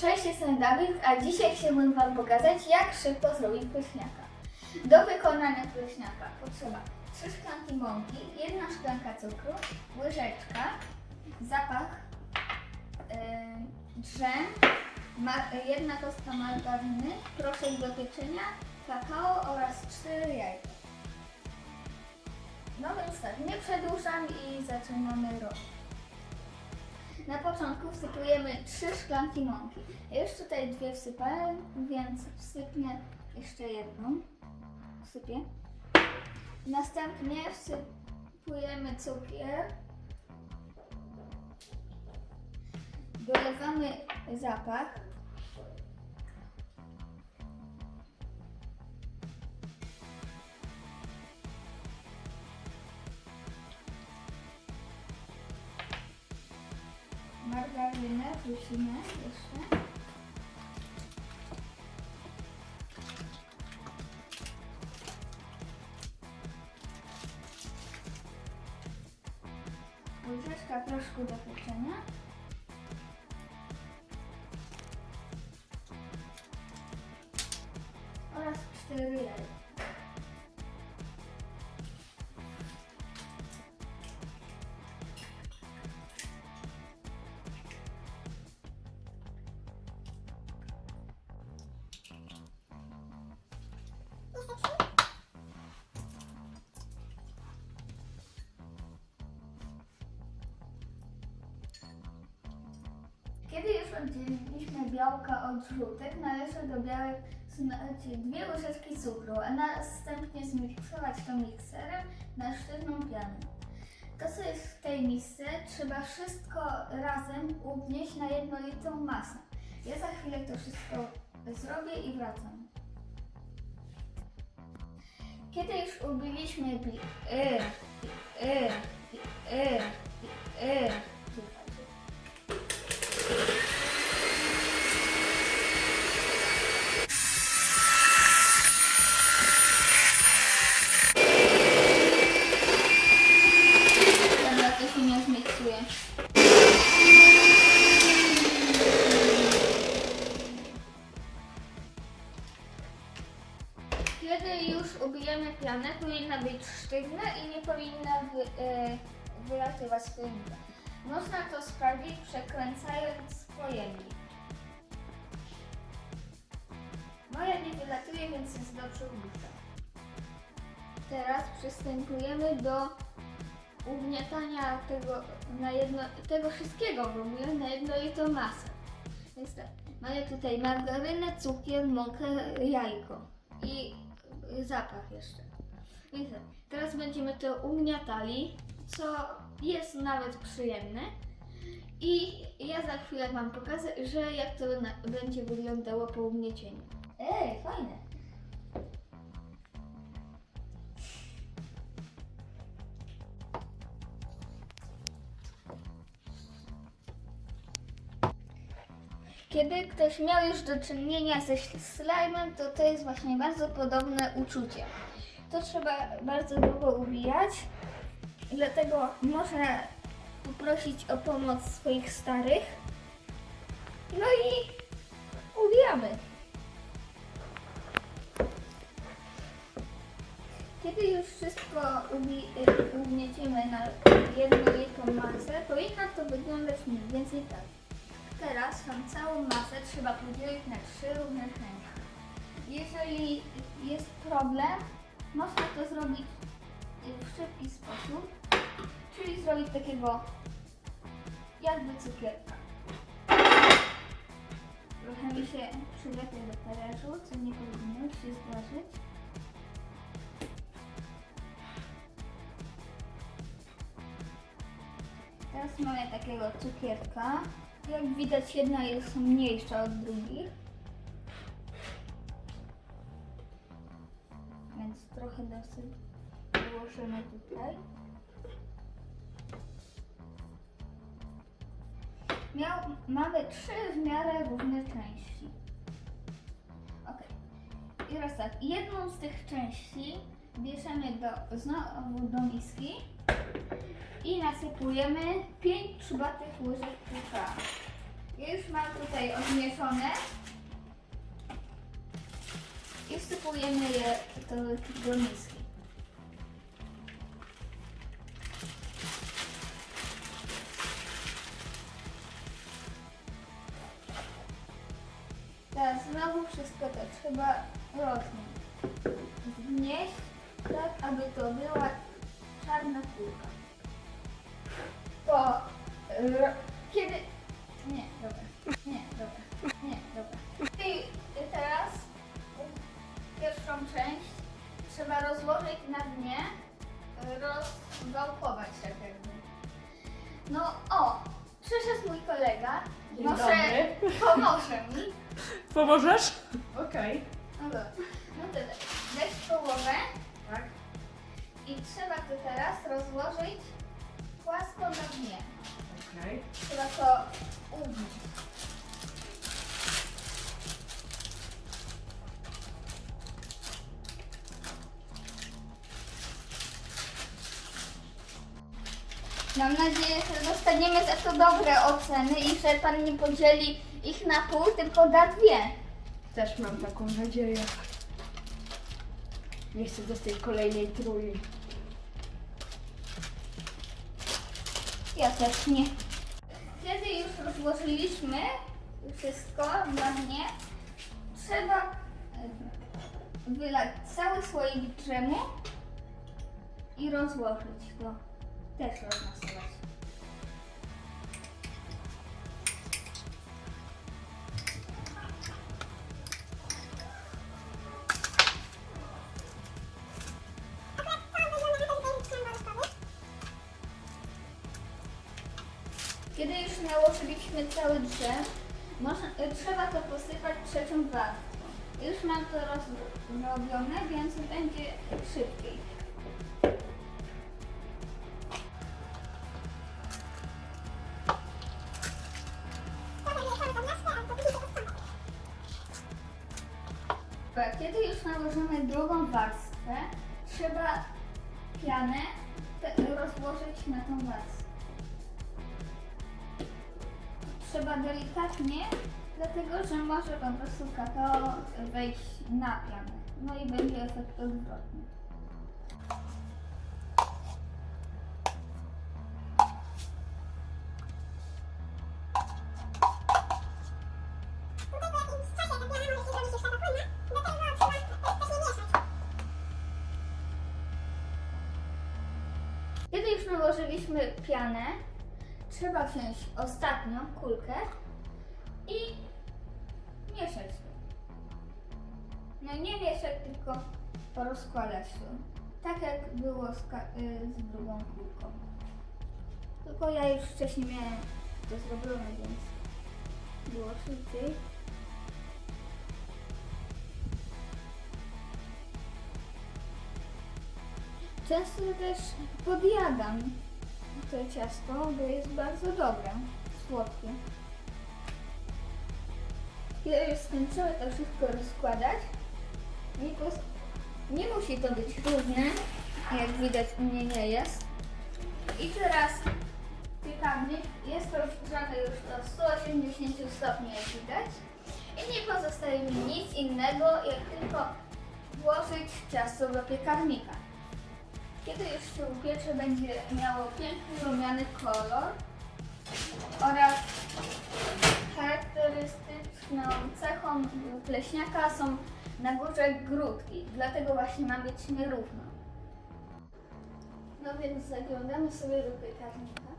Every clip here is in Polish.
Cześć, jestem Dawid, a dzisiaj chciałbym Wam pokazać, jak szybko zrobić pyszniaka. Do wykonania pyszniaka potrzeba 3 szklanki mąki, jedna szklanka cukru, łyżeczka, zapach, yy, drzem, jedna kostka margaryny, proszek do pieczenia, kakao oraz 4 jajka. No więc tak, nie przedłużam i zaczynamy robić. Na początku wsypujemy 3 szklanki mąki. Już tutaj dwie wsypałem, więc wsypnę jeszcze jedną. Wsypię. Następnie wsypujemy cukier. Dolewamy zapach. Margarynę wrzucimy jeszcze. Łyżeczka proszku do pieczenia. Oddzieliliśmy białka od żółtek, należy do białek znać dwie łyżeczki cukru, a następnie zmiksować to mikserem na sztywną pianę. To, co jest w tej misce, trzeba wszystko razem ugnieść na jednolitą masę. Ja za chwilę to wszystko zrobię i wracam. Kiedy już ubiliśmy bi- y, y, y, y, y, Dobra, pianę, powinna być sztywna i nie powinna wy, e, wylatywać z. Można to sprawdzić przekręcając pojemnik. Moja nie wylatuje, więc jest dobrze ubita. Teraz przystępujemy do ugniatania tego, na jedno, tego wszystkiego w ogóle na jednolitą masę. Więc tak, mamy tutaj margarynę, cukier, mąkę, jajko i y, zapach jeszcze. Więc tak, teraz będziemy to ugniatali, co jest nawet przyjemne. I ja za chwilę Wam pokażę, że jak to będzie wyglądało po ugniecieniu. Ej, fajne! Kiedy ktoś miał już do czynienia ze slajmem, to to jest właśnie bardzo podobne uczucie. To trzeba bardzo długo ubijać, dlatego można poprosić o pomoc swoich starych. No i ubijamy. Kiedy już wszystko y, ugnieciemy na jednolitą masę, powinno to wyglądać mniej więcej tak. Teraz tą całą masę trzeba podzielić na trzy równe części. Jeżeli jest problem, można to zrobić y, w szybki sposób, czyli zrobić takiego jakby cukierka. Trochę mi się przylepia do talerzu, co nie powinno się zdarzyć. Teraz mamy takiego cukierka. Jak widać jedna jest mniejsza od drugich. Więc trochę dosyć wyłożymy tutaj. Miał, mamy trzy w miarę równe części. Ok. I teraz tak, jedną z tych części bierzemy do, znowu do miski i nasypujemy 5 trzybatych łyżek cukru. Ja już mam tutaj odmieszone. I wsypujemy je do, miski. Teraz znowu wszystko to trzeba rozmieć. Znieść tak, aby to była czarna kulka. To r- kiedy... Nie, dobra. Nie, dobra. Nie, dobra. I teraz pierwszą część trzeba rozłożyć na dnie, rozwałkować tak jakby. No o, przyszedł mój kolega. Dzień Może dobry. pomoże mi. Pomożesz? Okej. No dobra. No tyle. Weź połowę Tak. i trzeba to teraz rozłożyć płasko na dnie. Okej. Trzeba to ugnieć. Mam nadzieję, że dostaniemy za to dobre oceny i że pan nie podzieli ich na pół, tylko da dwie. Też mam taką nadzieję. Nie chcę dostać kolejnej trójki. Ja też nie. Kiedy już rozłożyliśmy wszystko na dnie, trzeba e, wylać cały słoik drzemu i rozłożyć go. Też rozmasować. Kiedy już nałożyliśmy cały drzem, można, e, trzeba to posypać trzecią warstwą. Już mam to rozrobione, więc będzie szybciej. Kiedy już nałożymy drugą warstwę, trzeba pianę rozłożyć na tą warstwę. Trzeba delikatnie, dlatego że może po prostu kakao wejść na pianę. No i będzie efekt odwrotny. Kiedy już nałożyliśmy pianę, trzeba wziąć ostatnią kulkę i mieszać. No nie mieszać, tylko porozkładać to. Tak jak było z, y, z drugą kulką. Tylko ja już wcześniej miałem to zrobione, więc było szybciej. Często też podjadam to ciasto, bo jest bardzo dobre, słodkie. Kiedy już skończymy to wszystko rozkładać, nie, nie musi to być równe, jak widać u mnie nie jest. I teraz piekarnik jest rozgrzany już do 180 stopni, jak widać. I nie pozostaje mi nic innego, jak tylko włożyć ciasto do piekarnika. Kiedy już się upiecze, będzie miało piękny rumiany kolor oraz charakterystyczną cechą pleśniaka są na górze grudki, dlatego właśnie ma być nierówno. No więc zaglądamy sobie do piekarnika.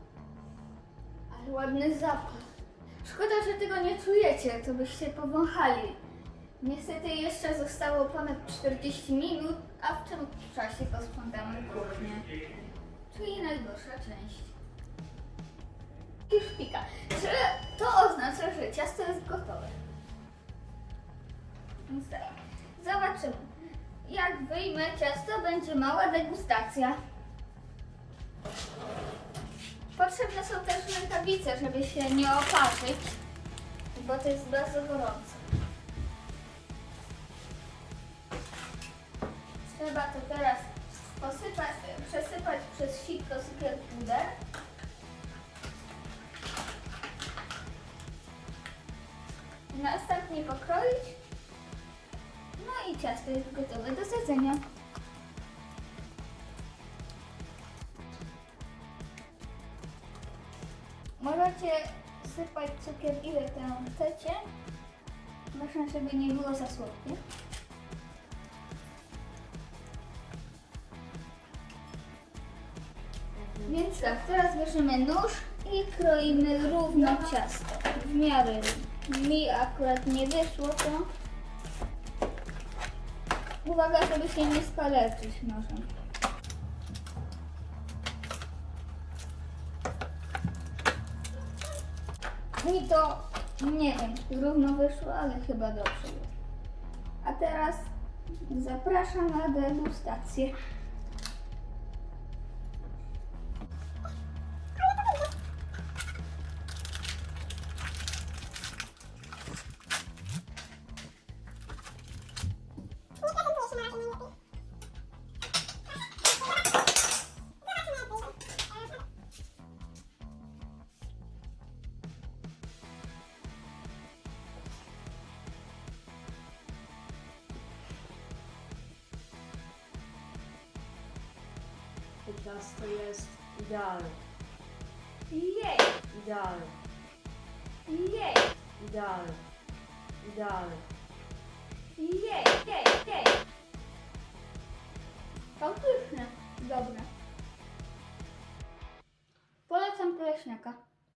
Ale ładny zapach. Szkoda, że tego nie czujecie, to byście powąchali. Niestety jeszcze zostało ponad 40 minut, a w tym czasie posprzątamy kuchnię. Czyli najgorsza część. Już pika. Czy to oznacza, że ciasto jest gotowe? Tak. Zobaczymy. Jak wyjmę ciasto, będzie mała degustacja. Potrzebne są też rękawice, żeby się nie oparzyć, bo to jest bardzo gorące. Trzeba to teraz posypać, przesypać przez sitko cukier puder. Następnie pokroić. No i ciasto jest gotowe do zjedzenia. Możecie sypać cukier ile tam chcecie. Ważne, żeby nie było za słodkie. Więc tak, teraz bierzemy nóż i kroimy równo ciasto. W miarę. Mi akurat nie wyszło to. Uwaga, żeby się nie skaleczyć nożem. Mi to nie wiem, równo wyszło, ale chyba dobrze. A teraz zapraszam na degustację. To ciasto jest idealne. Jej! Idealne. Jej! Idealne. Idealne. Jej! Jej! Jej! To. Dobre. Polecam pleśniaka.